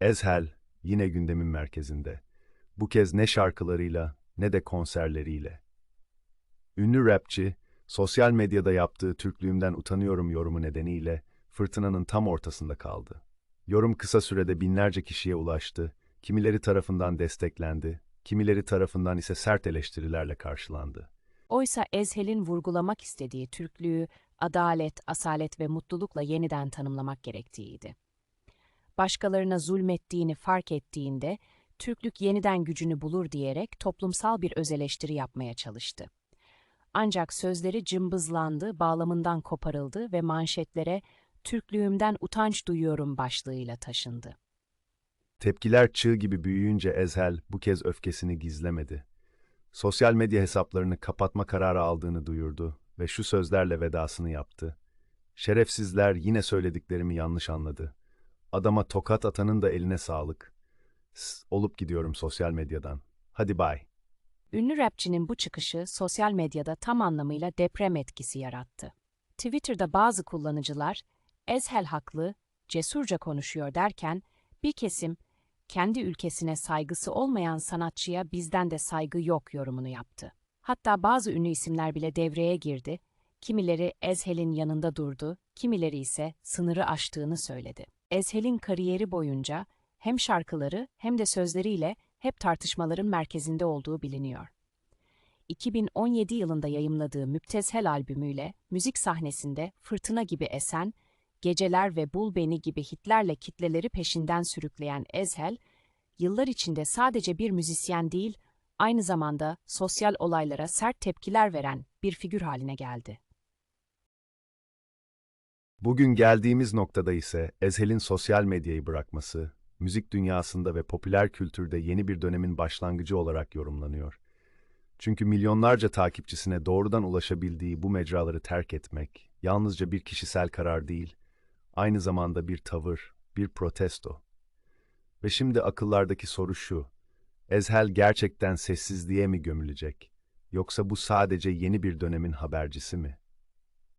Ezhel yine gündemin merkezinde. Bu kez ne şarkılarıyla ne de konserleriyle. Ünlü rapçi, sosyal medyada yaptığı Türklüğümden utanıyorum yorumu nedeniyle fırtınanın tam ortasında kaldı. Yorum kısa sürede binlerce kişiye ulaştı, kimileri tarafından desteklendi, kimileri tarafından ise sert eleştirilerle karşılandı. Oysa Ezhel'in vurgulamak istediği Türklüğü adalet, asalet ve mutlulukla yeniden tanımlamak gerektiğiydi. Başkalarına zulmettiğini fark ettiğinde Türklük yeniden gücünü bulur diyerek toplumsal bir özeleştiri yapmaya çalıştı. Ancak sözleri cımbızlandı, bağlamından koparıldı ve manşetlere Türklüğümden utanç duyuyorum başlığıyla taşındı. Tepkiler çığ gibi büyüyünce Ezhel bu kez öfkesini gizlemedi. Sosyal medya hesaplarını kapatma kararı aldığını duyurdu ve şu sözlerle vedasını yaptı. Şerefsizler yine söylediklerimi yanlış anladı. Adama tokat atanın da eline sağlık. S- olup gidiyorum sosyal medyadan. Hadi bay. Ünlü rapçinin bu çıkışı sosyal medyada tam anlamıyla deprem etkisi yarattı. Twitter'da bazı kullanıcılar, Ezhel haklı, cesurca konuşuyor derken, bir kesim, kendi ülkesine saygısı olmayan sanatçıya bizden de saygı yok yorumunu yaptı. Hatta bazı ünlü isimler bile devreye girdi, kimileri Ezhel'in yanında durdu, kimileri ise sınırı aştığını söyledi. Ezhel'in kariyeri boyunca hem şarkıları hem de sözleriyle hep tartışmaların merkezinde olduğu biliniyor. 2017 yılında yayımladığı Müptezhel albümüyle müzik sahnesinde fırtına gibi esen, Geceler ve Bul Beni gibi hitlerle kitleleri peşinden sürükleyen Ezhel, yıllar içinde sadece bir müzisyen değil, aynı zamanda sosyal olaylara sert tepkiler veren bir figür haline geldi. Bugün geldiğimiz noktada ise Ezhel'in sosyal medyayı bırakması, müzik dünyasında ve popüler kültürde yeni bir dönemin başlangıcı olarak yorumlanıyor. Çünkü milyonlarca takipçisine doğrudan ulaşabildiği bu mecraları terk etmek, yalnızca bir kişisel karar değil, aynı zamanda bir tavır, bir protesto. Ve şimdi akıllardaki soru şu, Ezhel gerçekten sessizliğe mi gömülecek? Yoksa bu sadece yeni bir dönemin habercisi mi?